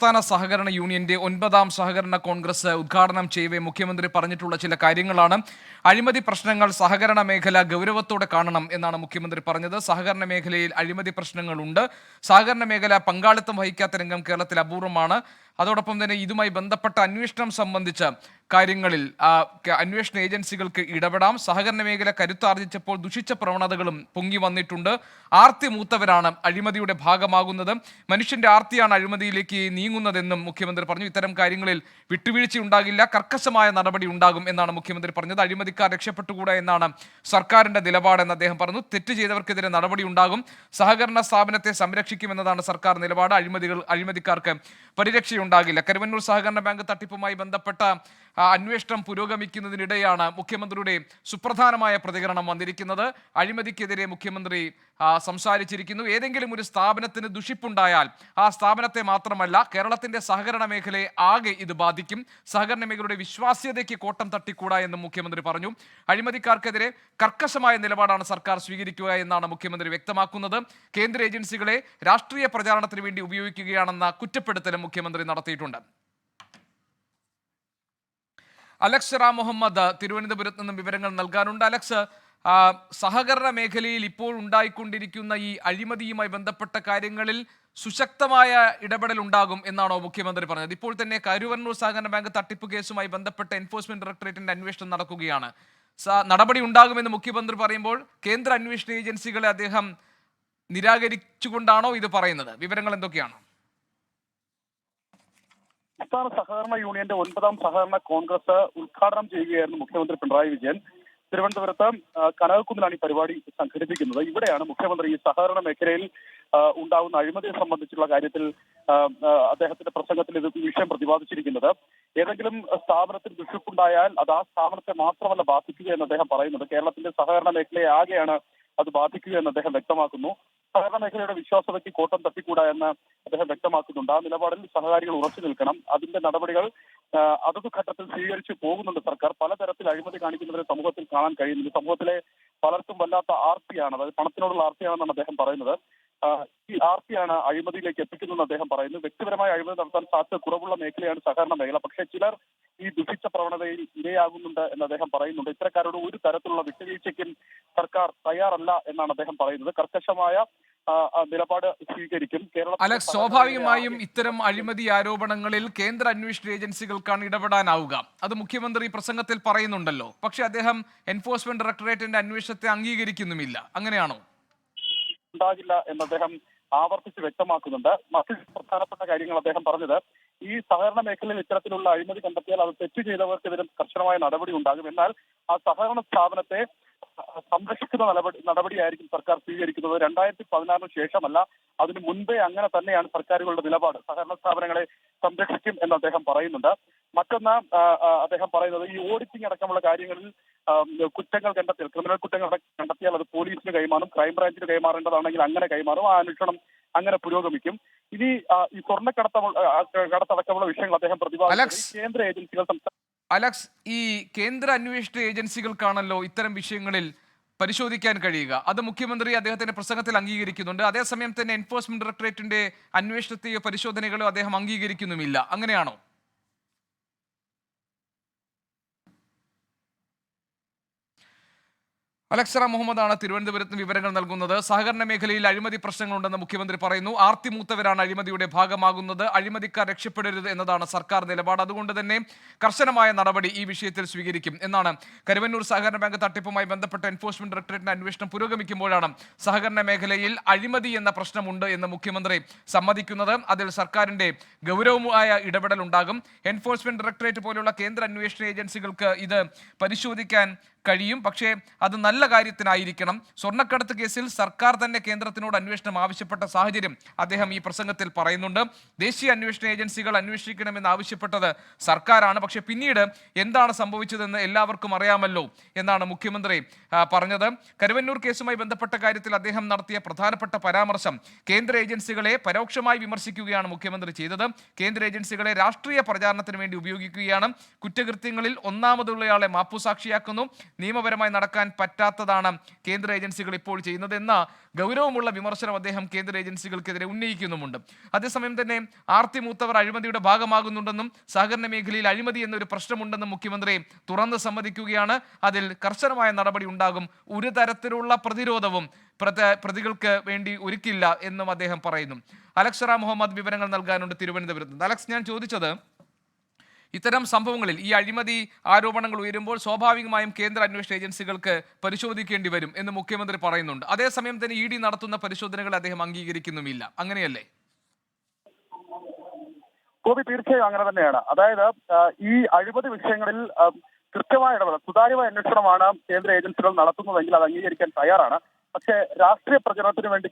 സംസ്ഥാന സഹകരണ യൂണിയന്റെ ഒൻപതാം സഹകരണ കോൺഗ്രസ് ഉദ്ഘാടനം ചെയ്യവേ മുഖ്യമന്ത്രി പറഞ്ഞിട്ടുള്ള ചില കാര്യങ്ങളാണ്. അഴിമതി പ്രശ്നങ്ങൾ സഹകരണ മേഖല ഗൗരവത്തോടെ കാണണം എന്നാണ് മുഖ്യമന്ത്രി പറഞ്ഞത്. സഹകരണ മേഖലയിൽ അഴിമതി പ്രശ്നങ്ങളുണ്ട്. സഹകരണ മേഖല പങ്കാളിത്തം വഹിക്കാത്ത രംഗം കേരളത്തിൽ അപൂർവമാണ്. അതോടൊപ്പം തന്നെ ഇതുമായി ബന്ധപ്പെട്ട അന്വേഷണം സംബന്ധിച്ച കാര്യങ്ങളിൽ അന്വേഷണ ഏജൻസികൾക്ക് ഇടപെടാം. സഹകരണ മേഖല കരുത്താർജിച്ചപ്പോൾ ദുഷിച്ച പ്രവണതകളും പൊങ്ങി വന്നിട്ടുണ്ട്. ആർത്തി മൂത്തവരാണ് അഴിമതിയുടെ ഭാഗമാകുന്നത്. മനുഷ്യന്റെ ആർത്തിയാണ് അഴിമതിയിലേക്ക് നീങ്ങുന്നതെന്നും മുഖ്യമന്ത്രി പറഞ്ഞു. ഇത്തരം കാര്യങ്ങളിൽ വിട്ടുവീഴ്ച ഉണ്ടാകില്ല കർക്കശമായ നടപടി ഉണ്ടാകും എന്നാണ് മുഖ്യമന്ത്രി പറഞ്ഞത്. അഴിമതിക്കാർ രക്ഷപ്പെട്ടുകൂടാ എന്നാണ് സർക്കാരിന്റെ നിലപാടെന്ന് അദ്ദേഹം പറഞ്ഞു. തെറ്റ് ചെയ്തവർക്കെതിരെ നടപടി ഉണ്ടാകും. സഹകരണ സ്ഥാപനത്തെ സംരക്ഷിക്കുമെന്നതാണ് സർക്കാർ നിലപാട്. അഴിമതികൾ അഴിമതിക്കാർക്ക് പരിരക്ഷയുണ്ടാകില്ല കരുവന്നൂർ സഹകരണ ബാങ്ക് തട്ടിപ്പുമായി ബന്ധപ്പെട്ട അന്വേഷണം പുരോഗമിക്കുന്നതിനിടെയാണ് മുഖ്യമന്ത്രിയുടെ സുപ്രധാനമായ പ്രതികരണം വന്നിരിക്കുന്നത്. അഴിമതിക്കെതിരെ മുഖ്യമന്ത്രി സംസാരിച്ചിരിക്കുന്നു. ഏതെങ്കിലും ഒരു സ്ഥാപനത്തിന് ദുഷിപ്പുണ്ടായാൽ ആ സ്ഥാപനത്തെ മാത്രമല്ല കേരളത്തിന്റെ സഹകരണ മേഖലയെ ആകെ ഇത് ബാധിക്കും. സഹകരണ മേഖലയുടെ വിശ്വാസ്യതയ്ക്ക് കോട്ടം തട്ടിക്കൂടാ എന്നും മുഖ്യമന്ത്രി പറഞ്ഞു. അഴിമതിക്കാർക്കെതിരെ കർക്കശമായ നിലപാടാണ് സർക്കാർ സ്വീകരിക്കുക എന്നാണ് മുഖ്യമന്ത്രി വ്യക്തമാക്കുന്നത്. കേന്ദ്ര ഏജൻസികളെ രാഷ്ട്രീയ പ്രചാരണത്തിന് വേണ്ടി ഉപയോഗിക്കുകയാണെന്ന കുറ്റപ്പെടുത്തലും മുഖ്യമന്ത്രി നടത്തിയിട്ടുണ്ട്. അലക്സ് റാം മുഹമ്മദ് തിരുവനന്തപുരത്ത് നിന്നും വിവരങ്ങൾ നൽകാനുണ്ട്. അലക്സ് സഹകരണ മേഖലയിൽ ഇപ്പോൾ ഉണ്ടായിക്കൊണ്ടിരിക്കുന്ന ഈ അഴിമതിയുമായി ബന്ധപ്പെട്ട കാര്യങ്ങളിൽ സുശക്തമായ ഇടപെടൽ ഉണ്ടാകും എന്നാണോ മുഖ്യമന്ത്രി പറഞ്ഞത്? ഇപ്പോൾ തന്നെ കരുവന്നൂർ സഹകരണ ബാങ്ക് തട്ടിപ്പ് കേസുമായി ബന്ധപ്പെട്ട എൻഫോഴ്സ്മെന്റ് ഡയറക്ടറേറ്റിന്റെ അന്വേഷണം നടക്കുകയാണ്. നടപടി ഉണ്ടാകുമെന്ന് മുഖ്യമന്ത്രി പറയുമ്പോൾ കേന്ദ്ര അന്വേഷണ ഏജൻസികളെ അദ്ദേഹം നിരാകരിച്ചുകൊണ്ടാണോ ഇത് പറയുന്നത്? വിവരങ്ങൾ എന്തൊക്കെയാണ്? സംസ്ഥാന സഹകരണ യൂണിയന്റെ ഒൻപതാം സഹകരണ കോൺഗ്രസ് ഉദ്ഘാടനം ചെയ്യുകയായിരുന്നു മുഖ്യമന്ത്രി പിണറായി വിജയൻ. തിരുവനന്തപുരത്ത് കനകക്കുന്നിലാണ് ഈ പരിപാടി സംഘടിപ്പിക്കുന്നത്. ഇവിടെയാണ് മുഖ്യമന്ത്രി ഈ സഹകരണ മേഖലയിൽ ഉണ്ടാകുന്ന അഴിമതിയെ സംബന്ധിച്ചുള്ള കാര്യത്തിൽ അദ്ദേഹത്തിന്റെ പ്രസംഗത്തിൽ ഇത് വിഷയം പ്രതിപാദിച്ചിരിക്കുന്നത്. ഏതെങ്കിലും സ്ഥാപനത്തിൽ ദുഷിപ്പുണ്ടായാൽ അത് ആ സ്ഥാപനത്തെ മാത്രമല്ല ബാധിക്കുക എന്ന് അദ്ദേഹം പറയുന്നത്. കേരളത്തിന്റെ സഹകരണ മേഖലയെ ആകെയാണ് അത് ബാധിക്കുക എന്ന് അദ്ദേഹം വ്യക്തമാക്കുന്നു. സഹകരണ മേഖലയുടെ വിശ്വാസതയ്ക്ക് കോട്ടം തട്ടിക്കൂടാ എന്ന് അദ്ദേഹം വ്യക്തമാക്കുന്നുണ്ട്. ആ നിലപാടിൽ സഹകാരികൾ ഉറച്ചു നിൽക്കണം. അതിന്റെ നടപടികൾ അതത് ഘട്ടത്തിൽ സ്വീകരിച്ചു പോകുന്നുണ്ട് സർക്കാർ. പലതരത്തിൽ അഴിമതി കാണിക്കുന്നവരെ സമൂഹത്തിൽ കാണാൻ കഴിയുന്നുണ്ട് സമൂഹത്തിലെ പലർക്കും വല്ലാത്ത ആർത്തിയാണ് അതായത് പണത്തിനോടുള്ള ആർത്തിയാണെന്നാണ് അദ്ദേഹം പറയുന്നത്. ഈ ആർത്തിയാണ് അഴിമതിയിലേക്ക് എത്തിക്കുന്നതെന്ന് അദ്ദേഹം പറയുന്നു. വ്യക്തിപരമായ അഴിമതി നടത്താൻ സാധ്യത കുറവുള്ള മേഖലയാണ് സഹകരണ മേഖല. പക്ഷേ ചിലർ ഈ ദുഷിച്ച പ്രവണതയിൽ ഇരയാകുന്നുണ്ട് എന്ന് അദ്ദേഹം പറയുന്നുണ്ട്. ഇത്തരക്കാരോട് ഒരു തരത്തിലുള്ള വിട്ടുവീഴ്ചയ്ക്കും സർക്കാർ തയ്യാറല്ല എന്നാണ് അദ്ദേഹം പറയുന്നത്. കർക്കശമായ നിലപാട് സ്വീകരിക്കും. അല്ല അലക്സ് സഹകരണ സ്വാഭാവികമായും ഇത്തരം അഴിമതി ആരോപണങ്ങളിൽ കേന്ദ്ര അന്വേഷണ ഏജൻസികൾക്കാണ് ഇടപെടാനാവുക. അത് മുഖ്യമന്ത്രി പ്രസംഗത്തിൽ പറയുന്നുണ്ടല്ലോ. പക്ഷെ അദ്ദേഹം എൻഫോഴ്സ്മെന്റ് ഡയറക്ടറേറ്റിന്റെ അന്വേഷണത്തെ അംഗീകരിക്കുന്നുമില്ല. അങ്ങനെയാണോ? ഉണ്ടാകില്ല എന്ന് അദ്ദേഹം ആവർത്തിച്ച് വ്യക്തമാക്കുന്നുണ്ട്. മറ്റു പ്രധാനപ്പെട്ട കാര്യങ്ങൾ അദ്ദേഹം പറഞ്ഞത് ഈ സഹകരണ മേഖലയിൽ ഇത്തരത്തിലുള്ള അഴിമതി കണ്ടെത്തിയാൽ അത് തെറ്റ് ചെയ്തവർക്കെതിരെ കർശനമായ നടപടി ഉണ്ടാകും. എന്നാൽ ആ സഹകരണ സ്ഥാപനത്തെ സംരക്ഷിക്കുന്ന നടപടി നടപടിയായിരിക്കും സർക്കാർ സ്വീകരിക്കുന്നത്. രണ്ടായിരത്തി പതിനാറിന് ശേഷമല്ല അതിന് മുൻപേ അങ്ങനെ തന്നെയാണ് സർക്കാരുകളുടെ നിലപാട്. സഹകരണ സ്ഥാപനങ്ങളെ സംരക്ഷിക്കും എന്ന് അദ്ദേഹം പറയുന്നുണ്ട്. മറ്റൊന്ന് അദ്ദേഹം പറയുന്നത് ഈ ഓഡിറ്റിംഗ് അടക്കമുള്ള കാര്യങ്ങളിൽ കുറ്റങ്ങൾ കണ്ടെത്തിയാൽ ക്രിമിനൽ കുറ്റങ്ങൾ കണ്ടെത്തിയാൽ അത് പോലീസിന് കൈമാറും ക്രൈംബ്രാഞ്ചിന് കൈമാറേണ്ടതാണെങ്കിൽ അങ്ങനെ കൈമാറും ആ അന്വേഷണം അങ്ങനെ പുരോഗമിക്കും. ഇനി ഈ സ്വർണക്കടത്തമുള്ള കടത്തടക്കമുള്ള വിഷയങ്ങൾ അദ്ദേഹം പ്രതിപാദിച്ചു കേന്ദ്ര ഏജൻസികൾ സംസ്ഥാന അലക്സ് ഈ കേന്ദ്ര അന്വേഷണ ഏജൻസികൾക്കാണല്ലോ ഇത്തരം വിഷയങ്ങളിൽ പരിശോധിക്കാൻ കഴിയുക. അത് മുഖ്യമന്ത്രി അദ്ദേഹത്തിന്റെ പ്രസംഗത്തിൽ അംഗീകരിക്കുന്നുണ്ട്. അതേസമയം തന്നെ എൻഫോഴ്സ്മെന്റ് ഡയറക്ടറേറ്റിന്റെ അന്വേഷണത്തെയോ പരിശോധനകളോ അദ്ദേഹം അംഗീകരിക്കുന്നുമില്ല. അങ്ങനെയാണോ? അലക്സറ മുഹമ്മദാണ് തിരുവനന്തപുരത്ത് വിവരങ്ങൾ നൽകുന്നത്. സഹകരണ മേഖലയിൽ അഴിമതി പ്രശ്നങ്ങളുണ്ടെന്ന് മുഖ്യമന്ത്രി പറയുന്നു. ആർത്തി മൂത്തവരാണ് അഴിമതിയുടെ ഭാഗമാകുന്നത്. അഴിമതിക്കാർ രക്ഷപ്പെടരുത് എന്നതാണ് സർക്കാർ നിലപാട്. അതുകൊണ്ട് തന്നെ കർശനമായ നടപടി ഈ വിഷയത്തിൽ സ്വീകരിക്കും എന്നാണ്. കരുവന്നൂർ സഹകരണ ബാങ്ക് തട്ടിപ്പുമായി ബന്ധപ്പെട്ട എൻഫോഴ്സ്മെന്റ് ഡയറക്ടറേറ്റിന്റെ അന്വേഷണം പുരോഗമിക്കുമ്പോഴാണ് സഹകരണ മേഖലയിൽ അഴിമതി എന്ന പ്രശ്നമുണ്ട് എന്ന് മുഖ്യമന്ത്രി സമ്മതിക്കുന്നത്. അതിൽ സർക്കാരിന്റെ ഗൗരവമായ ഇടപെടൽ ഉണ്ടാകും എൻഫോഴ്സ്മെന്റ് ഡയറക്ടറേറ്റ് പോലുള്ള കേന്ദ്ര അന്വേഷണ ഏജൻസികൾക്ക് ഇത് പരിശോധിക്കാൻ കഴിയും. പക്ഷേ അത് നല്ല കാര്യത്തിനായിരിക്കണം. സ്വർണക്കടത്ത് കേസിൽ സർക്കാർ തന്നെ കേന്ദ്രത്തിനോട് അന്വേഷണം ആവശ്യപ്പെട്ട സാഹചര്യം അദ്ദേഹം ഈ പ്രസംഗത്തിൽ പറയുന്നുണ്ട്. ദേശീയ അന്വേഷണ ഏജൻസികൾ അന്വേഷിക്കണമെന്ന് ആവശ്യപ്പെട്ടത് സർക്കാരാണ്. പക്ഷേ പിന്നീട് എന്താണ് സംഭവിച്ചതെന്ന് എല്ലാവർക്കും അറിയാമല്ലോ എന്നാണ് മുഖ്യമന്ത്രി പറഞ്ഞത്. കരുവന്നൂർ കേസുമായി ബന്ധപ്പെട്ട കാര്യത്തിൽ അദ്ദേഹം നടത്തിയ പ്രധാനപ്പെട്ട പരാമർശം കേന്ദ്ര ഏജൻസികളെ പരോക്ഷമായി വിമർശിക്കുകയാണ് മുഖ്യമന്ത്രി ചെയ്തത്. കേന്ദ്ര ഏജൻസികളെ രാഷ്ട്രീയ പ്രചാരണത്തിന് വേണ്ടി ഉപയോഗിക്കുകയാണ്. കുറ്റകൃത്യങ്ങളിൽ ഒന്നാമതുള്ളയാളെ മാപ്പുസാക്ഷിയാക്കുന്നു. നിയമപരമായി നടക്കാൻ പറ്റാത്തതാണ് കേന്ദ്ര ഏജൻസികൾ ഇപ്പോൾ ചെയ്യുന്നത് എന്ന ഗൗരവമുള്ള വിമർശനം അദ്ദേഹം കേന്ദ്ര ഏജൻസികൾക്കെതിരെ ഉന്നയിക്കുന്നുമുണ്ട്. അതേസമയം തന്നെ ആർത്തി മൂത്തവർ അഴിമതിയുടെ ഭാഗമാകുന്നുണ്ടെന്നും സഹകരണ മേഖലയിൽ അഴിമതി എന്നൊരു പ്രശ്നമുണ്ടെന്നും മുഖ്യമന്ത്രി തുറന്ന് സമ്മതിക്കുകയാണ്. അതിൽ കർശനമായ നടപടി ഉണ്ടാകും. ഒരു തരത്തിലുള്ള പ്രതിരോധവും പ്രതികൾക്ക് വേണ്ടി ഒരുക്കില്ല എന്നും അദ്ദേഹം പറയുന്നു. അലക്സറ മുഹമ്മദ് വിവരങ്ങൾ നൽകാനുണ്ട് തിരുവനന്തപുരത്ത് അലക്സ് ഞാൻ ചോദിച്ചത് ഇത്തരം സംഭവങ്ങളിൽ ഈ അഴിമതി ആരോപണങ്ങൾ ഉയരുമ്പോൾ സ്വാഭാവികമായും കേന്ദ്ര അന്വേഷണ ഏജൻസികൾക്ക് പരിശോധിക്കേണ്ടി വരും എന്ന് മുഖ്യമന്ത്രി പറയുന്നുണ്ട്. അതേസമയം തന്നെ ഇ ഡി നടത്തുന്ന പരിശോധനകൾ അദ്ദേഹം അംഗീകരിക്കുന്നുമില്ല. അങ്ങനെയല്ലേ? ഗോപി തീർച്ചയായും അങ്ങനെ തന്നെയാണ്. അതായത് ഈ അഴിമതി വിഷയങ്ങളിൽ കൃത്യമായ ഇടപെടൽ സുതാര്യമായ അന്വേഷണമാണ് കേന്ദ്ര ഏജൻസികൾ നടത്തുന്നതെങ്കിൽ അത് അംഗീകരിക്കാൻ തയ്യാറാണ്. പക്ഷേ രാഷ്ട്രീയ പ്രചരണത്തിന് വേണ്ടി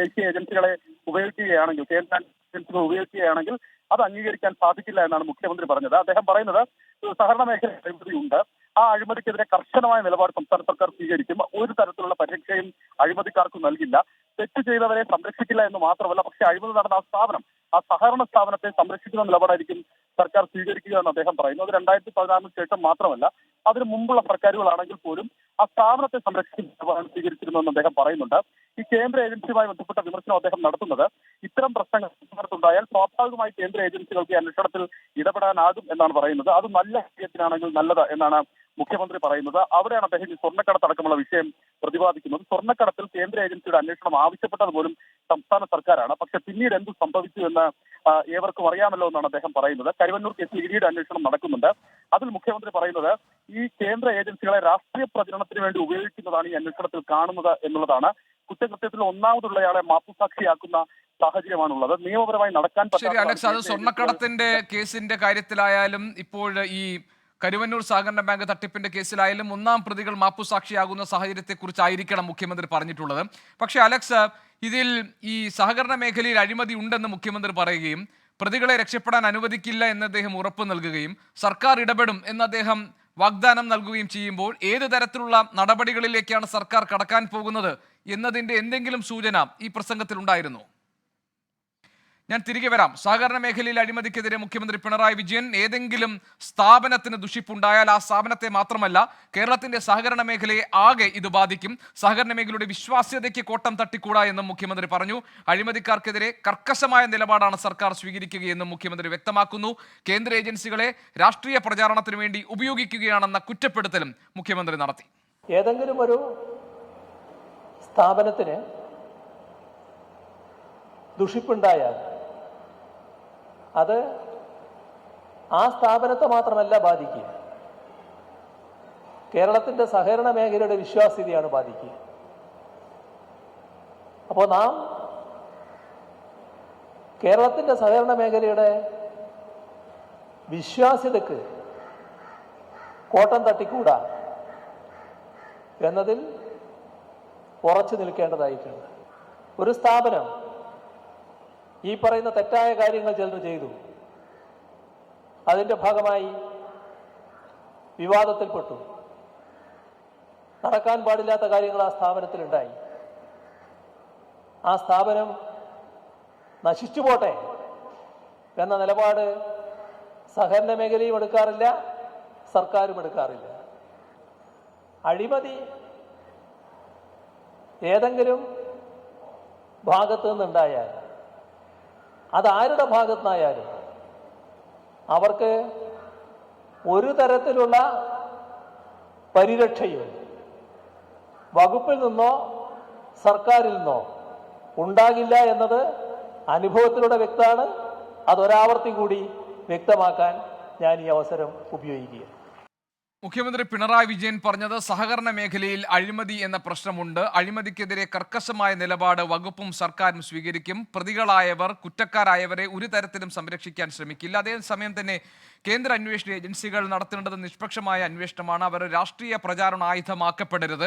ദേശീയ ഏജൻസികളെ ഉപയോഗിക്കുകയാണെങ്കിൽ കേന്ദ്ര ഏജൻസികൾ ഉപയോഗിക്കുകയാണെങ്കിൽ അത് അംഗീകരിക്കാൻ സാധിക്കില്ല എന്നാണ് മുഖ്യമന്ത്രി പറഞ്ഞത്. അദ്ദേഹം പറയുന്നത് സഹകരണ മേഖല അഴിമതിയുണ്ട്. ആ അഴിമതിക്കെതിരെ കർശനമായ നിലപാട് സംസ്ഥാന സർക്കാർ സ്വീകരിക്കും. ഒരു തരത്തിലുള്ള പരിരക്ഷയും അഴിമതിക്കാർക്ക് നൽകില്ല. തെറ്റ് ചെയ്തവരെ സംരക്ഷിക്കില്ല എന്ന് മാത്രമല്ല പക്ഷേ അഴിമതി നടന്ന ആ സ്ഥാപനം ആ സഹകരണ സ്ഥാപനത്തെ സംരക്ഷിക്കുന്ന നിലപാടായിരിക്കും സർക്കാർ സ്വീകരിക്കുക എന്ന് അദ്ദേഹം പറയുന്നു. അത് രണ്ടായിരത്തി പതിനാറിന് ശേഷം മാത്രമല്ല അതിന് മുമ്പുള്ള സർക്കാരുകളാണെങ്കിൽ പോലും ആ സ്ഥാപനത്തെ സംരക്ഷിക്കുന്ന നിലപാടാണ് സ്വീകരിച്ചിരുന്നതെന്ന് അദ്ദേഹം പറയുന്നുണ്ട്. ഈ കേന്ദ്ര ഏജൻസിയുമായി ബന്ധപ്പെട്ട വിമർശനം അദ്ദേഹം നടത്തുന്നത് ഇത്തരം പ്രശ്നങ്ങൾ സംസ്ഥാനത്തുണ്ടായാൽ സ്വാഭാവികമായി കേന്ദ്ര ഏജൻസികൾക്ക് അന്വേഷണത്തിൽ ഇടപെടാനാകും എന്നാണ് പറയുന്നത്. അത് നല്ല കാര്യത്തിനാണെങ്കിൽ നല്ലത് എന്നാണ് മുഖ്യമന്ത്രി പറയുന്നത്. അവിടെയാണ് അദ്ദേഹം ഈ സ്വർണക്കടത്തടക്കമുള്ള വിഷയം പ്രതിപാദിക്കുന്നത്. സ്വർണക്കടത്തിൽ കേന്ദ്ര ഏജൻസിയുടെ അന്വേഷണം ആവശ്യപ്പെട്ടത് പോലും സംസ്ഥാന സർക്കാരാണ്. പക്ഷെ പിന്നീട് എന്ത് സംഭവിച്ചു എന്ന് ഏവർക്കും അറിയാമല്ലോ എന്നാണ് അദ്ദേഹം പറയുന്നത്. കരുവന്നൂർ കേസിൽ ഇഡിയുടെ അന്വേഷണം നടക്കുന്നുണ്ട്. അതിൽ മുഖ്യമന്ത്രി പറയുന്നത് ഈ കേന്ദ്ര ഏജൻസികളെ രാഷ്ട്രീയ പ്രചരണത്തിന് വേണ്ടി ഉപയോഗിക്കുന്നതാണ് ഈ അന്വേഷണത്തിൽ കാണുന്നത് എന്നുള്ളതാണ്. കുറ്റകൃത്യത്തിൽ ഒന്നാമതുള്ളയാളെ മാപ്പുസാക്ഷിയാക്കുന്ന സാഹചര്യമാണുള്ളത്. നിയമപരമായി നടക്കാൻ അത് സ്വർണക്കടത്തിന്റെ കേസിന്റെ കാര്യത്തിലായാലും ഇപ്പോൾ ഈ കരുവന്നൂർ സഹകരണ ബാങ്ക് തട്ടിപ്പിന്റെ കേസിലായാലും ഒന്നാം പ്രതികൾ മാപ്പുസാക്ഷിയാകുന്ന സാഹചര്യത്തെക്കുറിച്ചായിരിക്കണം മുഖ്യമന്ത്രി പറഞ്ഞിട്ടുള്ളത്. പക്ഷേ അലക്സ് ഇതിൽ ഈ സഹകരണ മേഖലയിൽ അഴിമതി ഉണ്ടെന്ന് മുഖ്യമന്ത്രി പറയുകയും പ്രതികളെ രക്ഷപ്പെടാൻ അനുവദിക്കില്ല എന്ന് അദ്ദേഹം ഉറപ്പ് നൽകുകയും സർക്കാർ ഇടപെടും എന്ന് അദ്ദേഹം വാഗ്ദാനം നൽകുകയും ചെയ്യുമ്പോൾ ഏത് തരത്തിലുള്ള നടപടികളിലേക്കാണ് സർക്കാർ കടക്കാൻ പോകുന്നത് എന്നതിന്റെ എന്തെങ്കിലും സൂചന ഈ പ്രസംഗത്തിൽ ഉണ്ടായിരുന്നു ഞാൻ തിരികെ വരാം. സഹകരണ മേഖലയിൽ അഴിമതിക്കെതിരെ മുഖ്യമന്ത്രി പിണറായി വിജയൻ ഏതെങ്കിലും സ്ഥാപനത്തിന് ദുഷിപ്പുണ്ടായാൽ ആ സ്ഥാപനത്തെ മാത്രമല്ല കേരളത്തിന്റെ സഹകരണ മേഖലയെ ആകെ ഇത് ബാധിക്കും. സഹകരണ മേഖലയുടെ വിശ്വാസ്യതയ്ക്ക് കോട്ടം തട്ടിക്കൂടാ എന്നും മുഖ്യമന്ത്രി പറഞ്ഞു. അഴിമതിക്കാർക്കെതിരെ കർക്കശമായ നിലപാടാണ് സർക്കാർ സ്വീകരിക്കുകയെന്നും മുഖ്യമന്ത്രി വ്യക്തമാക്കുന്നു. കേന്ദ്ര ഏജൻസികളെ രാഷ്ട്രീയ പ്രചാരണത്തിന് വേണ്ടി ഉപയോഗിക്കുകയാണെന്ന കുറ്റപ്പെടുത്തലും മുഖ്യമന്ത്രി നടത്തി. ഏതെങ്കിലും ഒരു സ്ഥാപനത്തിന് ദുഷിപ്പുണ്ടായാൽ അത് ആ സ്ഥാപനത്തെ മാത്രമല്ല ബാധിക്കുക. കേരളത്തിന്റെ സഹകരണ മേഖലയുടെ വിശ്വാസ്യതയാണ് ബാധിക്കുക. അപ്പോൾ നാം കേരളത്തിന്റെ സഹകരണ മേഖലയുടെ വിശ്വാസ്യതക്ക് കോട്ടം തട്ടിക്കൂടാ എന്നതിൽ ഉറച്ചു നിൽക്കേണ്ടതായിട്ടുണ്ട്. ഒരു സ്ഥാപനം ഈ പറയുന്ന തെറ്റായ കാര്യങ്ങൾ ചിലർ ചെയ്തു. അതിന്റെ ഭാഗമായി വിവാദത്തിൽപ്പെട്ടു. നടക്കാൻ പാടില്ലാത്ത കാര്യങ്ങൾ ആ സ്ഥാപനത്തിലുണ്ടായി. ആ സ്ഥാപനം നശിച്ചു പോട്ടെ എന്ന നിലപാട് സഹകരണ മേഖലയും എടുക്കാറില്ല സർക്കാരും എടുക്കാറില്ല. അഴിമതി ഏതെങ്കിലും ഭാഗത്തു നിന്നുണ്ടായാൽ അത് ആരുടെ ഭാഗത്തു അവർക്ക് ഒരു തരത്തിലുള്ള പരിരക്ഷയും വകുപ്പിൽ നിന്നോ സർക്കാരിൽ നിന്നോ ഉണ്ടാകില്ല എന്നത് അനുഭവത്തിലൂടെ വ്യക്തമാണ്. അതൊരാവർത്തി കൂടി വ്യക്തമാക്കാൻ ഞാൻ ഈ അവസരം ഉപയോഗിക്കുകയാണ്. മുഖ്യമന്ത്രി പിണറായി വിജയൻ പറഞ്ഞത് സഹകരണ മേഖലയിൽ അഴിമതി എന്ന പ്രശ്നമുണ്ട്. അഴിമതിക്കെതിരെ കർക്കശമായ നിലപാട് വകുപ്പും സർക്കാരും സ്വീകരിക്കും. പ്രതികളായവർ കുറ്റക്കാരായവരെ ഒരു തരത്തിലും സംരക്ഷിക്കാൻ ശ്രമിക്കില്ല. അതേസമയം തന്നെ കേന്ദ്ര അന്വേഷണ ഏജൻസികൾ നടത്തേണ്ടത് നിഷ്പക്ഷമായ അന്വേഷണമാണ്. അവർ രാഷ്ട്രീയ പ്രചാരണ ആയുധമാക്കപ്പെടരുത്.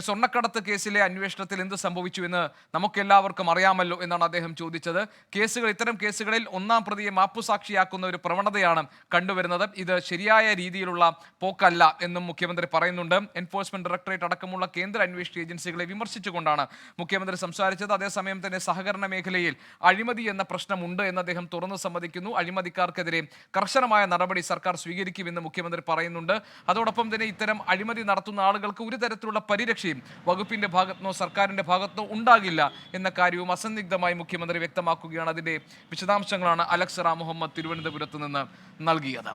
സ്വർണക്കടത്ത് കേസിലെ അന്വേഷണത്തിൽ എന്ത് സംഭവിച്ചു എന്ന് നമുക്കെല്ലാവർക്കും അറിയാമല്ലോ എന്നാണ് അദ്ദേഹം ചോദിച്ചത്. കേസുകൾ ഇത്തരം കേസുകളിൽ ഒന്നാം പ്രതിയെ മാപ്പുസാക്ഷിയാക്കുന്ന ഒരു പ്രവണതയാണ് കണ്ടുവരുന്നത്. ഇത് ശരിയായ രീതിയിലുള്ള പോക്കല്ല കണക്കല്ല എന്നും മുഖ്യമന്ത്രി പറയുന്നുണ്ട്. എൻഫോഴ്സ്മെന്റ് ഡയറക്ടറേറ്റ് അടക്കമുള്ള കേന്ദ്ര അന്വേഷണ ഏജൻസികളെ വിമർശിച്ചുകൊണ്ടാണ് മുഖ്യമന്ത്രി സംസാരിച്ചത്. അതേസമയം തന്നെ സഹകരണ മേഖലയിൽ അഴിമതി എന്ന പ്രശ്നമുണ്ട് എന്ന് അദ്ദേഹം തുറന്നു സമ്മതിക്കുന്നു. അഴിമതിക്കാർക്കെതിരെ കർശനമായ നടപടി സർക്കാർ സ്വീകരിക്കുമെന്ന് മുഖ്യമന്ത്രി പറയുന്നുണ്ട്. അതോടൊപ്പം തന്നെ ഇത്തരം അഴിമതി നടത്തുന്ന ആളുകൾക്ക് ഒരു തരത്തിലുള്ള പരിരക്ഷയും വകുപ്പിന്റെ ഭാഗത്തുനിന്നോ സർക്കാരിന്റെ ഭാഗത്തുനിന്നോ ഉണ്ടാകില്ല എന്ന കാര്യവും അസന്നിഗ്ധമായി മുഖ്യമന്ത്രി വ്യക്തമാക്കുകയാണ്. അതിന്റെ വിശദാംശങ്ങളാണ് അലക്സറ മുഹമ്മദ് തിരുവനന്തപുരത്ത് നിന്ന് നൽകിയത്.